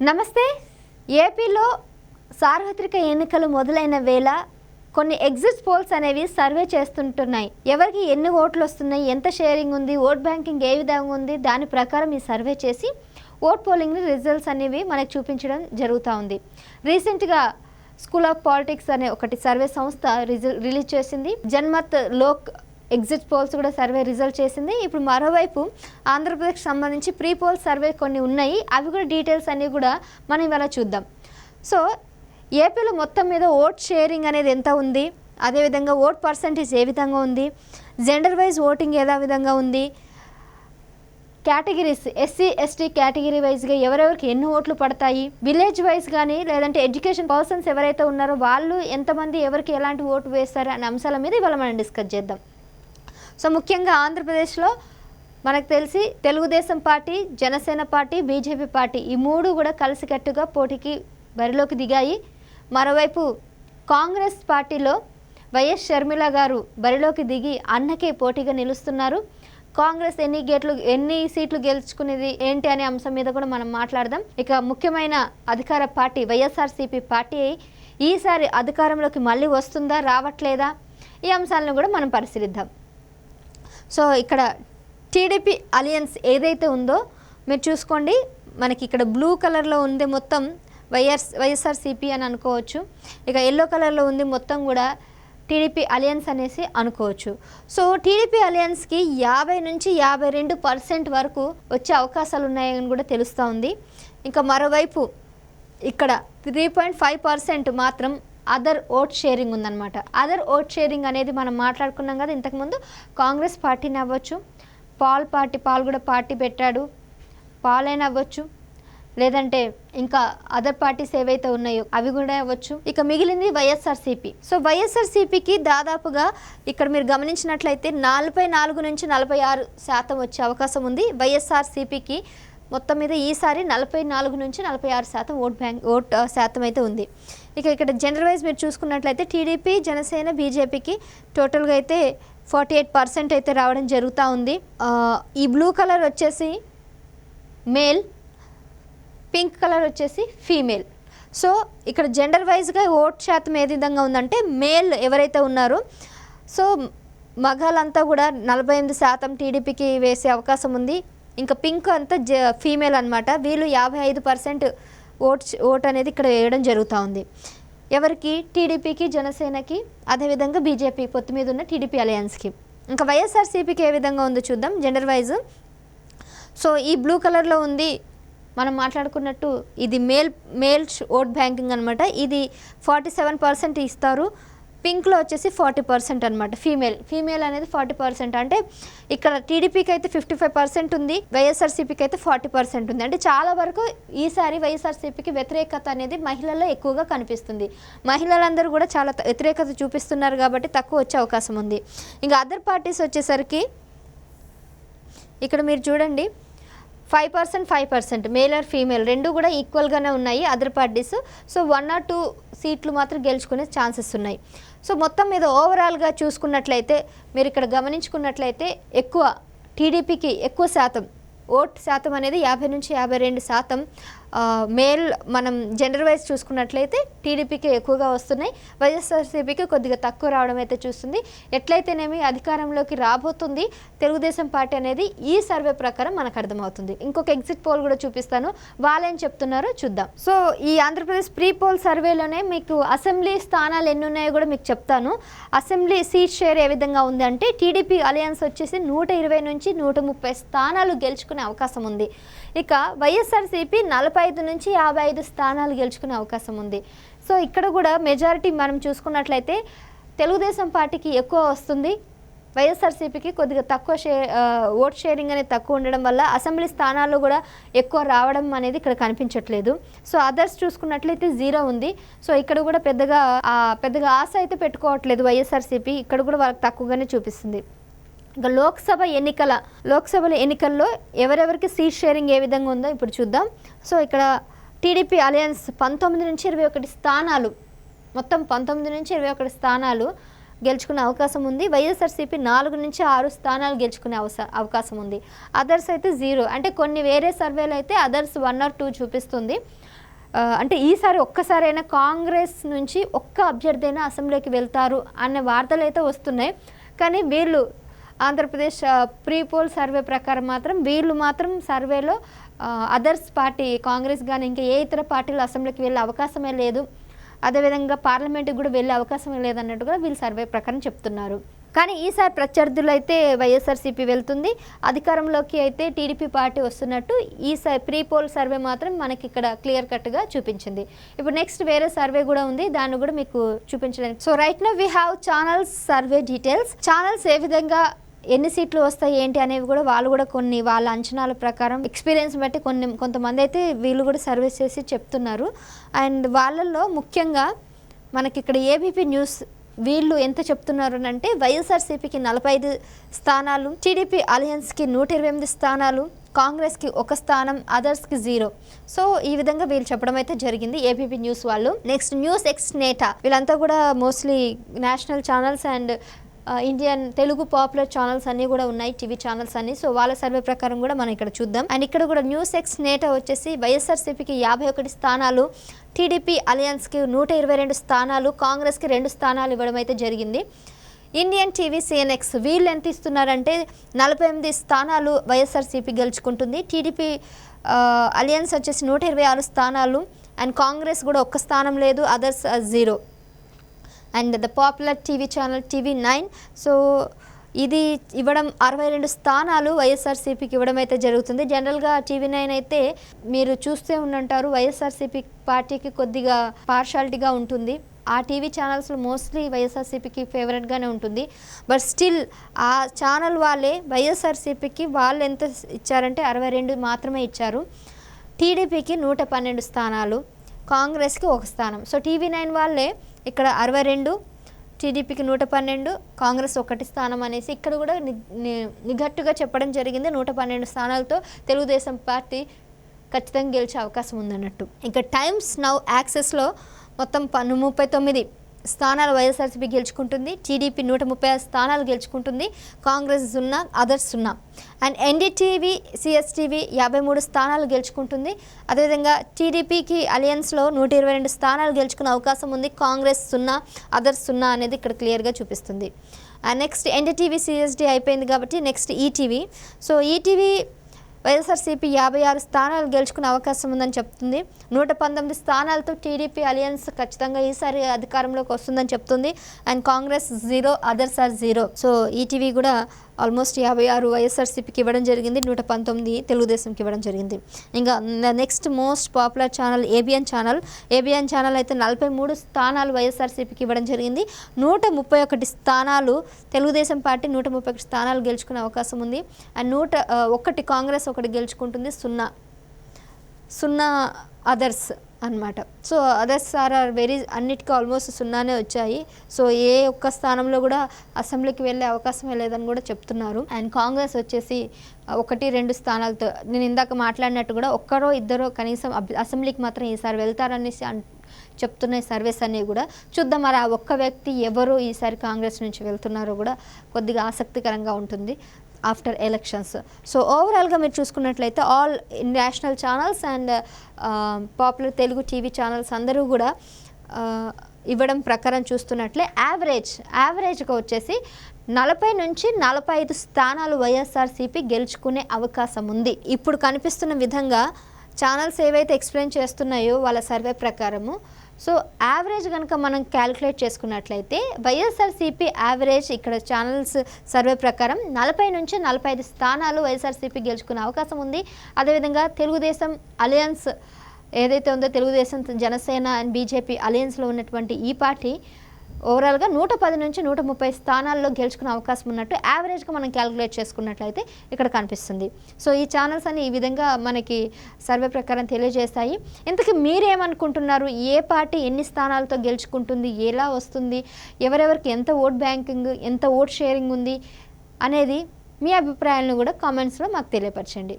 నమస్తే. ఏపీలో సార్వత్రిక ఎన్నికలు మొదలైన వేళ కొన్ని ఎగ్జిట్ పోల్స్ అనేవి సర్వే చేస్తుంటున్నాయి. ఎవరికి ఎన్ని ఓట్లు వస్తున్నాయి ఎంత షేరింగ్ ఉంది ఓట్ బ్యాంకింగ్ ఏ విధంగా ఉంది దాని ప్రకారం ఈ సర్వే చేసి ఓట్ పోలింగ్ రిజల్ట్స్ అనేవి మనకు చూపించడం జరుగుతూ ఉంది. రీసెంట్గా స్కూల్ ఆఫ్ పాలిటిక్స్ అనే ఒకటి సర్వే సంస్థ రిజల్ రిలీజ్ చేసింది. జన్మత్ లోక్ ఎగ్జిట్ పోల్స్ కూడా సర్వే రిజల్ట్ చేసింది. ఇప్పుడు మరోవైపు ఆంధ్రప్రదేశ్ సంబంధించి ప్రీ పోల్ సర్వే కొన్ని ఉన్నాయి. అవి కూడా డీటెయిల్స్ అన్నీ కూడా మనం ఇవాళ చూద్దాం. సో ఏపీలో మొత్తం మీద ఓట్ షేరింగ్ అనేది ఎంత ఉంది? అదేవిధంగా ఓట్ పర్సంటేజ్ ఏ విధంగా ఉంది? జెండర్ వైజ్ ఓటింగ్ ఏదా విధంగా ఉంది? కేటగిరీస్ ఎస్సీ ఎస్టీ కేటగిరీ వైజ్గా ఎవరెవరికి ఎన్ని ఓట్లు పడతాయి? విలేజ్ వైజ్ కానీ లేదంటే ఎడ్యుకేషన్ పర్సన్స్ ఎవరైతే ఉన్నారో వాళ్ళు ఎంతమంది ఎవరికి ఎలాంటి ఓటు వేస్తారు అనే అంశాల మీద ఇవాళ మనం డిస్కస్ చేద్దాం. సో ముఖ్యంగా ఆంధ్రప్రదేశ్లో మనకు తెలిసి Telugu Desam party Janasena party BJP party ఈ మూడు కూడా కలిసికట్టుగా పోటీకి బరిలోకి దిగాయి. మరోవైపు కాంగ్రెస్ పార్టీలో వైఎస్ షర్మిల గారు బరిలోకి దిగి అన్నకే పోటీగా నిలుస్తున్నారు. కాంగ్రెస్ ఎన్ని గేట్లు ఎన్ని సీట్లు గెలుచుకునేది ఏంటి అనే అంశం మీద కూడా మనం మాట్లాడదాం. ఇక ముఖ్యమైన అధికార పార్టీ వైఎస్ఆర్సీపీ పార్టీ ఈసారి అధికారంలోకి మళ్ళీ వస్తుందా రావట్లేదా? ఈ అంశాలను కూడా మనం పరిశీలిద్దాం. సో ఇక్కడ టీడీపీ అలియన్స్ ఏదైతే ఉందో మీరు చూసుకోండి మనకి ఇక్కడ బ్లూ కలర్లో ఉంది మొత్తం వైఎస్ వైఎస్ఆర్సీపీ అని అనుకోవచ్చు. ఇక ఎల్లో కలర్లో ఉంది మొత్తం కూడా టీడీపీ అలియన్స్ అనేసి అనుకోవచ్చు. సో టీడీపీ అలియన్స్కి యాభై నుంచి యాభై రెండు పర్సెంట్ వరకు వచ్చే అవకాశాలు ఉన్నాయని కూడా తెలుస్తూ ఉంది. ఇంకా మరోవైపు ఇక్కడ త్రీ పాయింట్ ఫైవ్ పర్సెంట్ మాత్రం అదర్ ఓట్ షేరింగ్ ఉందన్నమాట. అదర్ ఓట్ షేరింగ్ అనేది మనం మాట్లాడుకున్నాం కదా ఇంతకుముందు కాంగ్రెస్ పార్టీని అవ్వచ్చు పాల్ పార్టీ పాల్ కూడా పార్టీ పెట్టాడు పాల్ అయినా అవ్వచ్చు లేదంటే ఇంకా అదర్ పార్టీస్ ఏవైతే ఉన్నాయో అవి కూడా అవ్వచ్చు. ఇక మిగిలింది వైఎస్ఆర్సీపీ. సో వైఎస్ఆర్సీపీకి దాదాపుగా ఇక్కడ మీరు గమనించినట్లయితే నలభై నాలుగు నుంచి నలభై ఆరు శాతం వచ్చే అవకాశం ఉంది. వైఎస్ఆర్సీపీకి మొత్తం మీద ఈసారి నలభై నాలుగు నుంచి నలభై ఆరు శాతం ఓట్ బ్యాంక్ ఓట్ శాతం అయితే ఉంది. ఇక ఇక్కడ జనరల్ వైజ్ మీరు చూసుకున్నట్లయితే టీడీపీ జనసేన బీజేపీకి టోటల్గా అయితే ఫార్టీ ఎయిట్ పర్సెంట్ అయితే రావడం జరుగుతూ ఉంది. ఈ బ్లూ కలర్ వచ్చేసి మేల్ పింక్ కలర్ వచ్చేసి ఫీమేల్ సో ఇక్కడ జెండర్ వైజ్గా ఓట్ శాతం ఏ విధంగా ఉందంటే మేల్ ఎవరైతే ఉన్నారో సో మగాలంతా కూడా నలభై ఎనిమిది శాతం టీడీపీకి వేసే అవకాశం ఉంది. ఇంకా పింక్ అంతా జ ఫీమేల్ అనమాట వీళ్ళు యాభై ఐదు పర్సెంట్ ఓట్ ఓట్ అనేది ఇక్కడ వేయడం జరుగుతూ ఉంది. ఎవరికి? టీడీపీకి జనసేనకి అదేవిధంగా బీజేపీ పొత్తు మీద ఉన్న టీడీపీ అలయన్స్కి. ఇంకా వైఎస్ఆర్సీపీకి ఏ విధంగా ఉందో చూద్దాం. Gender wise. సో ఈ బ్లూ కలర్లో ఉంది. మనం మాట్లాడుకున్నట్టు ఇది మేల్ మేల్ ఓట్ బ్యాంకింగ్ అనమాట ఇది ఫార్టీ సెవెన్ పర్సెంట్ ఇస్తారు. పింక్లో వచ్చేసి ఫార్టీ పర్సెంట్ అనమాట ఫీమేల్. ఫీమేల్ అనేది ఫార్టీ పర్సెంట్ అంటే ఇక్కడ టీడీపీకి అయితే ఫిఫ్టీ ఫైవ్ పర్సెంట్ ఉంది వైఎస్ఆర్సీపీకి అయితే ఫార్టీ పర్సెంట్ ఉంది. అంటే చాలా వరకు ఈసారి వైఎస్ఆర్సీపీకి వ్యతిరేకత అనేది మహిళల్లో ఎక్కువగా కనిపిస్తుంది. మహిళలందరూ కూడా చాలా వ్యతిరేకత చూపిస్తున్నారు కాబట్టి తక్కువ వచ్చే అవకాశం ఉంది. ఇంకా అదర్ పార్టీస్ వచ్చేసరికి ఇక్కడ మీరు చూడండి five percent five percent male or female రెండు కూడా ఈక్వల్గానే ఉన్నాయి other parties. So one or two సీట్లు మాత్రం గెలుచుకునే ఛాన్సెస్ ఉన్నాయి. సో మొత్తం మీద ఓవరాల్గా చూసుకున్నట్లయితే మీరు ఇక్కడ గమనించుకున్నట్లయితే ఎక్కువ టీడీపీకి ఎక్కువ శాతం ఓట్ శాతం అనేది యాభై నుంచి యాభై రెండు శాతం మేల్ మనం జెండర్ వైజ్ చూసుకున్నట్లయితే టీడీపీకి ఎక్కువగా వస్తున్నాయి. వైఎస్ఆర్సీపీకి కొద్దిగా తక్కువ రావడం అయితే చూస్తుంది. ఎట్లయితేనేమి అధికారంలోకి రాబోతుంది. తెలుగుదేశం పార్టీ అనేది ఈ సర్వే ప్రకారం మనకు అర్థమవుతుంది. ఇంకొక ఎగ్జిట్ పోల్ కూడా చూపిస్తాను. వాళ్ళేం చెప్తున్నారో చూద్దాం. సో ఈ ఆంధ్రప్రదేశ్ ప్రీ పోల్ సర్వేలోనే మీకు అసెంబ్లీ స్థానాలు ఎన్ని ఉన్నాయో కూడా మీకు చెప్తాను. అసెంబ్లీ సీట్ షేర్ ఏ విధంగా ఉంది అంటే టీడీపీ అలయన్స్ వచ్చేసి నూట ఇరవై నుంచి నూట ముప్పై స్థానాలు గెలుచుకునే అవకాశం ఉంది. ఇక వైఎస్ఆర్సీపీ నలభై ఐదు నుంచి యాభై ఐదు స్థానాలు గెలుచుకునే అవకాశం ఉంది. సో ఇక్కడ కూడా మెజారిటీ మనం చూసుకున్నట్లయితే తెలుగుదేశం పార్టీకి ఎక్కువ వస్తుంది. వైఎస్ఆర్సీపీకి కొద్దిగా తక్కువ షే ఓట్ షేరింగ్ అనేది తక్కువ ఉండడం వల్ల అసెంబ్లీ స్థానాల్లో కూడా ఎక్కువ రావడం అనేది ఇక్కడ కనిపించట్లేదు. సో అదర్స్ చూసుకున్నట్లయితే జీరో ఉంది. సో ఇక్కడ కూడా పెద్దగా పెద్దగా ఆశ అయితే పెట్టుకోవట్లేదు వైఎస్ఆర్సీపీ. ఇక్కడ కూడా వాళ్ళకి తక్కువగానే చూపిస్తుంది. ఇంకా లోక్సభ ఎన్నికల లోక్సభ ఎన్నికల్లో ఎవరెవరికి సీట్ షేరింగ్ ఏ విధంగా ఉందో ఇప్పుడు చూద్దాం. సో ఇక్కడ టీడీపీ అలయన్స్ పంతొమ్మిది నుంచి ఇరవై ఒకటి స్థానాలు మొత్తం పంతొమ్మిది నుంచి ఇరవై ఒకటి స్థానాలు గెలుచుకునే అవకాశం ఉంది. వైఎస్ఆర్సీపీ నాలుగు నుంచి ఆరు స్థానాలు గెలుచుకునే అవస అవకాశం ఉంది. అదర్స్ అయితే జీరో. అంటే కొన్ని వేరే సర్వేలు అయితే అదర్స్ వన్ ఆర్ టూ చూపిస్తుంది. అంటే ఈసారి ఒక్కసారైనా కాంగ్రెస్ నుంచి ఒక్క అభ్యర్థి అయినా అసెంబ్లీకి వెళ్తారు అనే వార్తలు అయితే వస్తున్నాయి. కానీ వీళ్ళు ఆంధ్రప్రదేశ్ ప్రీ పోల్ సర్వే ప్రకారం మాత్రం వీళ్ళు మాత్రం సర్వేలో అదర్స్ పార్టీ కాంగ్రెస్ కానీ ఇంకా ఏ ఇతర పార్టీలు అసెంబ్లీకి వెళ్ళే అవకాశమే లేదు. అదేవిధంగా పార్లమెంట్కి కూడా వెళ్ళే అవకాశమే లేదన్నట్టుగా వీళ్ళు సర్వే ప్రకారం చెప్తున్నారు. కానీ ఈసారి ప్రత్యర్థులు అయితే వైఎస్ఆర్సీపీ వెళ్తుంది. అధికారంలోకి అయితే టీడీపీ పార్టీ వస్తున్నట్టు ఈసారి ప్రీ పోల్ సర్వే మాత్రం మనకి ఇక్కడ క్లియర్ కట్గా చూపించింది. ఇప్పుడు నెక్స్ట్ వేరే సర్వే కూడా ఉంది. దాన్ని కూడా మీకు చూపించడానికి so right now we have channels survey details. Channels ఏ విధంగా ఎన్ని సీట్లు వస్తాయి ఏంటి అనేవి కూడా వాళ్ళు కూడా కొన్ని వాళ్ళ అంచనాల ప్రకారం ఎక్స్పీరియన్స్ బట్టి కొన్ని కొంతమంది అయితే వీళ్ళు కూడా సర్వీస్ చేసి చెప్తున్నారు. అండ్ వాళ్ళల్లో ముఖ్యంగా మనకి ఇక్కడ ఏబీపీ న్యూస్ వీళ్ళు ఎంత చెప్తున్నారు అని అంటే వైఎస్ఆర్సీపీకి నలభై ఐదు స్థానాలు టీడీపీ అలయన్స్కి నూట ఇరవై ఎనిమిది స్థానాలు కాంగ్రెస్కి ఒక స్థానం అదర్స్కి జీరో. సో ఈ విధంగా వీళ్ళు చెప్పడం అయితే జరిగింది ఏబీపీ న్యూస్ వాళ్ళు. Next news X Neta. వీళ్ళంతా కూడా mostly national channels and Indian Telugu popular channels అన్నీ కూడా ఉన్నాయి టీవీ ఛానల్స్ అన్ని. సో వాళ్ళ సర్వే ప్రకారం కూడా మనం ఇక్కడ చూద్దాం. అండ్ ఇక్కడ కూడా న్యూస్ ఎక్స్ నేటా వచ్చేసి వైఎస్ఆర్సీపీకి యాభై ఒకటి స్థానాలు టీడీపీ అలయన్స్కి నూట ఇరవై రెండు స్థానాలు కాంగ్రెస్కి రెండు స్థానాలు ఇవ్వడం అయితే జరిగింది. ఇండియన్ టీవీ సిఎన్ఎక్స్ వీళ్ళు ఎంత ఇస్తున్నారంటే నలభై ఎనిమిది స్థానాలు వైఎస్ఆర్సీపీ గెలుచుకుంటుంది. టీడీపీ అలియన్స్ వచ్చేసి నూట ఇరవై ఆరు స్థానాలు. అండ్ కాంగ్రెస్ కూడా ఒక్క స్థానం లేదు others zero and the popular TV channel TV nine. So ఇది ఇవ్వడం అరవై రెండు స్థానాలు వైఎస్ఆర్సీపీకి ఇవ్వడం అయితే జరుగుతుంది. జనరల్గా టీవీ నైన్ అయితే మీరు చూస్తే ఉండంటారు వైఎస్ఆర్సీపీ పార్టీకి కొద్దిగా పార్షాలిటీగా ఉంటుంది. ఆ టీవీ ఛానల్స్లో మోస్ట్లీ వైఎస్ఆర్సీపీకి ఫేవరెట్గానే ఉంటుంది. బట్ స్టిల్ ఆ ఛానల్ వాళ్ళే వైఎస్ఆర్సీపీకి వాళ్ళు ఎంత ఇచ్చారంటే అరవై రెండు మాత్రమే ఇచ్చారు. టీడీపీకి నూట పన్నెండు స్థానాలు. కాంగ్రెస్కి ఒక స్థానం. సో టీవీ నైన్ వాళ్ళే ఇక్కడ అరవై రెండు టీడీపీకి నూట పన్నెండు కాంగ్రెస్ ఒకటి స్థానం అనేసి ఇక్కడ కూడా ని- నిఘట్టుగా చెప్పడం జరిగింది. నూట పన్నెండు స్థానాలతో తెలుగుదేశం పార్టీ ఖచ్చితంగా గెలిచే అవకాశం ఉందన్నట్టు. ఇక టైమ్స్ నౌ యాక్సెస్లో మొత్తం పన్ను ముప్పై తొమ్మిది. స్థానాలు వైఎస్ఆర్సీపీ గెలుచుకుంటుంది. టీడీపీ నూట ముప్పై ఆరు స్థానాలు గెలుచుకుంటుంది. కాంగ్రెస్ సున్నా అదర్స్ సున్నా. అండ్ ఎన్డీటీవీ సిఎస్టీవీ యాభై మూడు స్థానాలు గెలుచుకుంటుంది. అదేవిధంగా టీడీపీకి అలయన్స్లో నూట ఇరవై రెండు స్థానాలు గెలుచుకునే అవకాశం ఉంది. కాంగ్రెస్ సున్నా అదర్స్ సున్నా అనేది ఇక్కడ క్లియర్గా చూపిస్తుంది. అండ్ నెక్స్ట్ ఎన్డీటీవీ సిఎస్డి అయిపోయింది కాబట్టి next ETV. So ETV YSRCP యాభై ఆరు స్థానాలు గెలుచుకునే అవకాశం ఉందని చెప్తుంది. నూట పంతొమ్మిది స్థానాలతో టీడీపీ అలియన్స్ ఖచ్చితంగా ఈసారి అధికారంలోకి వస్తుందని చెప్తుంది. And Congress zero others or zero. So ETV కూడా ఆల్మోస్ట్ యాభై ఆరు వైఎస్ఆర్సీపీకి ఇవ్వడం జరిగింది. నూట పంతొమ్మిది తెలుగుదేశంకి ఇవ్వడం జరిగింది. ఇంకా next most popular channel ABN channel. ABN channel అయితే నలభై మూడు స్థానాలు వైఎస్ఆర్సీపీకి ఇవ్వడం జరిగింది. నూట ముప్పై ఒకటి స్థానాలు తెలుగుదేశం పార్టీ నూట ముప్పై ఒకటి స్థానాలు గెలుచుకునే అవకాశం ఉంది. అండ్ నూట ఒకటి కాంగ్రెస్ ఒకటి గెలుచుకుంటుంది సున్నా. సున్నా అదర్స్ అన్నమాట. So others or or very అన్నిటికీ ఆల్మోస్ట్ సున్నానే వచ్చాయి. సో ఏ ఒక్క స్థానంలో కూడా అసెంబ్లీకి వెళ్ళే అవకాశమే లేదని కూడా చెప్తున్నారు. అండ్ కాంగ్రెస్ వచ్చేసి ఒకటి రెండు స్థానాలతో నేను ఇందాక మాట్లాడినట్టు కూడా ఒక్కరో ఇద్దరో కనీసం అసెంబ్లీకి మాత్రం ఈసారి వెళ్తారనేసి అన్ చెప్తున్నాయి సర్వేస్ అన్నీ కూడా చూద్దాం. మరి ఆ ఒక్క వ్యక్తి ఎవరు ఈసారి కాంగ్రెస్ నుంచి వెళ్తున్నారో కూడా కొద్దిగా ఆసక్తికరంగా ఉంటుంది. ఆఫ్టర్ ఎలక్షన్స్ సో ఓవరాల్గా మీరు చూసుకున్నట్లయితే all national channels and popular Telugu TV channels అందరూ కూడా uh, ఇవ్వడం ప్రకారం చూస్తున్నట్లే యావరేజ్ యావరేజ్గా వచ్చేసి నలభై నుంచి నలభై ఐదు స్థానాలు వైఎస్ఆర్సీపీ గెలుచుకునే అవకాశం ఉంది. ఇప్పుడు కనిపిస్తున్న విధంగా ఛానల్స్ ఏవైతే ఎక్స్ప్లెయిన్ చేస్తున్నాయో వాళ్ళ సర్వే ప్రకారము సో యావరేజ్ కనుక మనం క్యాలిక్యులేట్ చేసుకున్నట్లయితే వైఎస్ఆర్సీపీ యావరేజ్ ఇక్కడ ఛానల్స్ సర్వే ప్రకారం నలభై నుంచి నలభై ఐదు స్థానాలు వైఎస్ఆర్సీపీ గెలుచుకునే అవకాశం ఉంది. అదేవిధంగా తెలుగుదేశం అలయన్స్ ఏదైతే ఉందో తెలుగుదేశం జనసేన అండ్ బీజేపీ అలయన్స్లో ఉన్నటువంటి ఈ పార్టీ ఓవరాల్గా నూట పది నుంచి నూట ముప్పై స్థానాల్లో గెలుచుకునే అవకాశం ఉన్నట్టు యావరేజ్గా మనం క్యాలిక్యులేట్ చేసుకున్నట్లయితే ఇక్కడ కనిపిస్తుంది. సో ఈ ఛానల్స్ అని ఈ విధంగా మనకి సర్వే ప్రకారం తెలియజేస్తాయి. ఇంతకీ మీరేమనుకుంటున్నారు? ఏ పార్టీ ఎన్ని స్థానాలతో గెలుచుకుంటుంది? ఎలా వస్తుంది? ఎవరెవరికి ఎంత ఓట్ బ్యాంకింగ్ ఎంత ఓట్ షేరింగ్ ఉంది? అనేది మీ అభిప్రాయాలను కూడా కామెంట్స్లో మాకు తెలియపరచండి.